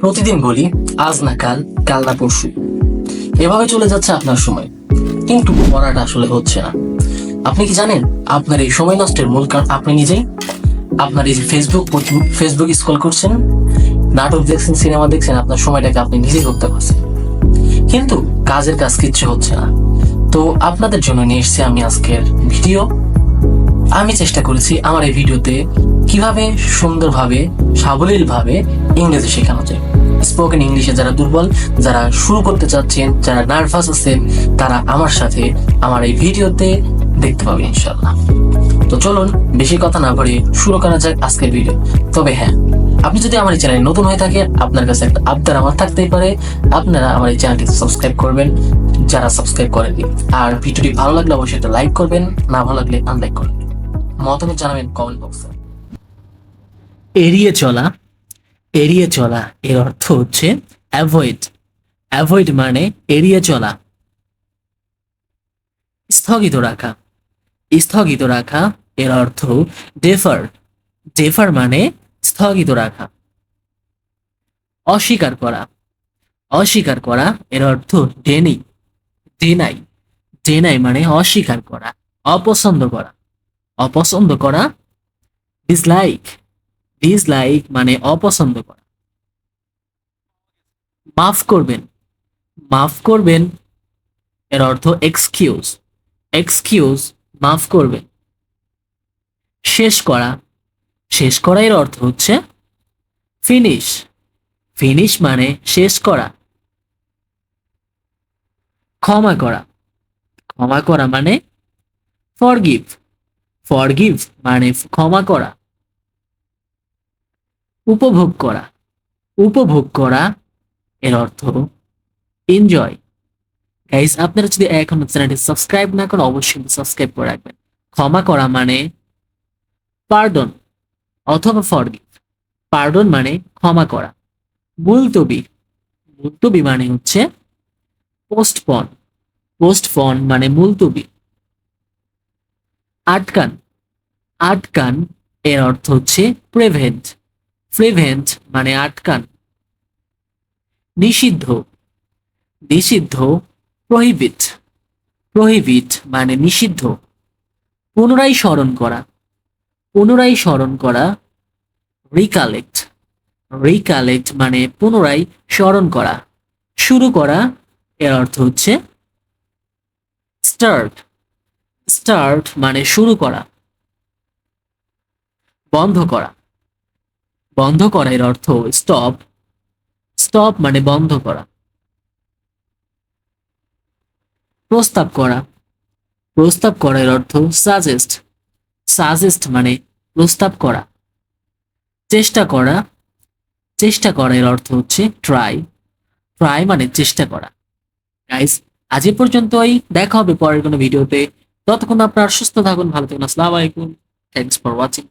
প্রতিদিন বলি, আজ না কাল কাল না পরশু। এভাবে চলে যাচ্ছে আপনার সময়। কিন্তু পড়াটা আসলে হচ্ছে না। আপনি কি জানেন, আপনার এই সময় নষ্টের মূল কারণ আপনি নিজেই? আপনার এই ফেসবুক ফেসবুক স্ক্রল করছেন, নাটক দেখছেন সিনেমা দেখছেন, আপনার সময়টাকে আপনি নিজেই করতে পারছেন। কিন্তু কাজের কাজ কিচ্ছু হচ্ছে না। তো আপনাদের জন্য নিয়ে এসেছি আমি আজকের ভিডিও। আমি চেষ্টা করেছি আমার এই ভিডিওতে কীভাবে সুন্দরভাবে, সাবলীলভাবে ইংরেজি শেখানো যায়। স্পোকেন ইংলিশে যারা দুর্বল, যারা শুরু করতে চাচ্ছেন, যারা নার্ভাস আছেন, তারা আমার সাথে আমার এই ভিডিওতে দেখতে পাবে ইনশাল্লাহ তো চলুন, বেশি কথা না বলে শুরু করা যাক আজকের ভিডিও তবে হ্যাঁ আপনি যদি আমার এই চ্যানেলে নতুন হয়ে থাকেন, আপনার কাছে একটা আবদার আমার থাকতেই পারে। আপনারা আমার এই চ্যানেলটিকে সাবস্ক্রাইব করবেন, যারা সাবস্ক্রাইব করেনি আর ভিডিওটি ভালো লাগলে অবশ্যই একটা লাইক করবেন, না ভালো লাগলে আনলাইক করবেন। মতামত জানাবেন কমেন্ট বক্সে এড়িয়ে চলা এড়িয়ে চলা, এর অর্থ হচ্ছে অ্যাভয়েড অ্যাভয়েড মানে এড়িয়ে চলা। স্থগিত রাখা। স্থগিত রাখা, এর অর্থ ডেফার ডেফার মানে স্থগিত রাখা। অস্বীকার করা। অস্বীকার করা, এর অর্থ ডেনি ডেনাই ডেনাই মানে অস্বীকার করা, অপছন্দ করা। অপছন্দ করা ডিসলাইক ডিসলাইক মানে অপছন্দ করা। মাফ করবেন। মাফ করবেন এর অর্থ এক্সকিউজ এক্সকিউজ মাফ করবেন। শেষ করা। শেষ করা এর অর্থ হচ্ছে ফিনিশ ফিনিশ মানে শেষ করা। ক্ষমা করা। ক্ষমা করা মানে ফরগিভ ফরগিভ মানে ক্ষমা করা। উপভোগ করা। উপভোগ করা এর অর্থ এনজয় গাইস আপনারা যদি এখনও চ্যানেলটি সাবস্ক্রাইব না করেন, অবশ্যই সাবস্ক্রাইব করে রাখবেন। ক্ষমা করা মানে পার্ডন অথবা ফরগিভ পার্ডন মানে ক্ষমা করা। মুলতবি। মুলতবি মানে হচ্ছে পোস্টপন পোস্টপন মানে মুলতবি। আটকান। আটকান এর অর্থ হচ্ছে প্রেভেন্ট প্রিভেন্ট মানে আটকান। নিষিদ্ধ। নিষিদ্ধ, প্রহিবিট। প্রহিবিট মানে নিষিদ্ধ। পুনরায় স্মরণ করা। পুনরায় স্মরণ করা, রিকালেক্ট। রিকালেক্ট মানে পুনরায় স্মরণ করা। শুরু করা, এর অর্থ হচ্ছে স্টার্ট স্টার্ট মানে শুরু করা। বন্ধ করা। বন্ধ করা এর অর্থ স্টপ স্টপ মানে বন্ধ করা। প্রস্তাব করা। প্রস্তাব করা এর অর্থ সাজেস্ট সাজেস্ট মানে প্রস্তাব করা। চেষ্টা করা চেষ্টা করা এর অর্থ হচ্ছে ট্রাই ট্রাই মানে চেষ্টা করা। গাইস আজ এ পর্যন্তই, দেখা হবে পরের কোনো ভিডিওতে। ততক্ষণ আপনার সুস্থ থাকুন, ভালো থাকুন, আসসালামু আলাইকুম। Thanks for watching